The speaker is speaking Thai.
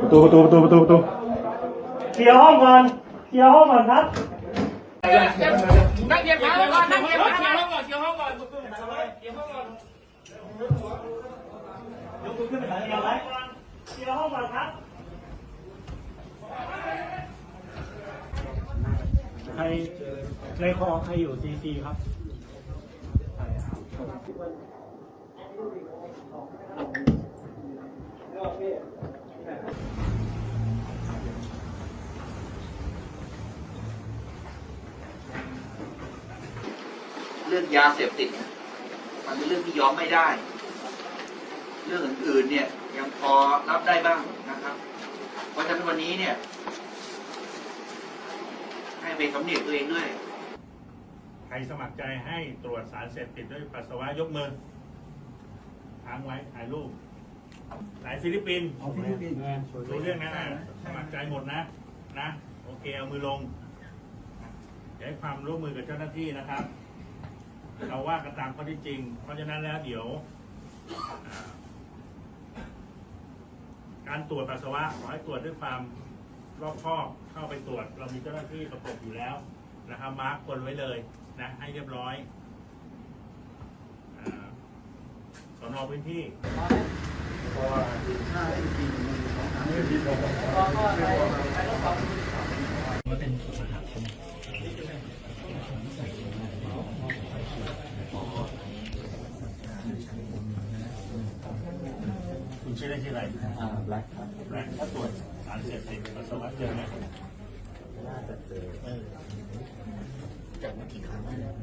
ประตูประตูประตูประตูประตูเคลียร์ห้องก่อนเคลียร์ห้องก่อนครับ นั่งเก็บขาไว้ก่อนนั่งเก็บขาเคลียร์ห้องก่อนเคลียร์ห้องก่อนเคลียร์ห้องก่อนย กมือขึ้นไปไหนเคลียร์ไว้ก่อนเคลียร์ห้องก่อนครับใครในคอใครอยู่ซีซีครับเรื่องยาเสพติด มันเป็นเรื่องที่ยอมไม่ได้ เรื่องอื่นๆเนี่ยยังพอรับได้บ้างนะครับ เพราะฉะนั้นวันนี้เนี่ย ให้ไปสำเนียกตัวเองด้วย ใครสมัครใจให้ตรวจสารเสพติดด้วยปัสสาวะยกมือค้างไว้ถ่ายรูปสายฟิลิปปินส์รู้เรื่องนั้นนะสมัครใจหมดนะ นะ โอเค เอามือลงอย่าให้ความร่วมมือกับเจ้าหน้าที่นะครับ เราว่ากันตามข้อที่จริง เพราะฉะนั้นแล้วเดี๋ยวอ่า การตรวจปัสสาวะขอให้ตรวจด้วยความรอบคอบเข้าไปตรวจ เรามีเจ้าหน้าที่ประกบอยู่แล้วนะครับมาร์คคนไว้เลยนะให้เรียบร้อยอสอนอพื้นที่คุณ ชื่อได้ชื่ออะไรอ่าแบล็คครับแบล็คถ้าตรวจสารเสพติดปัสสาวะเจอไหมน่าจะเจอเออจากมากี่ครั้งแล้ว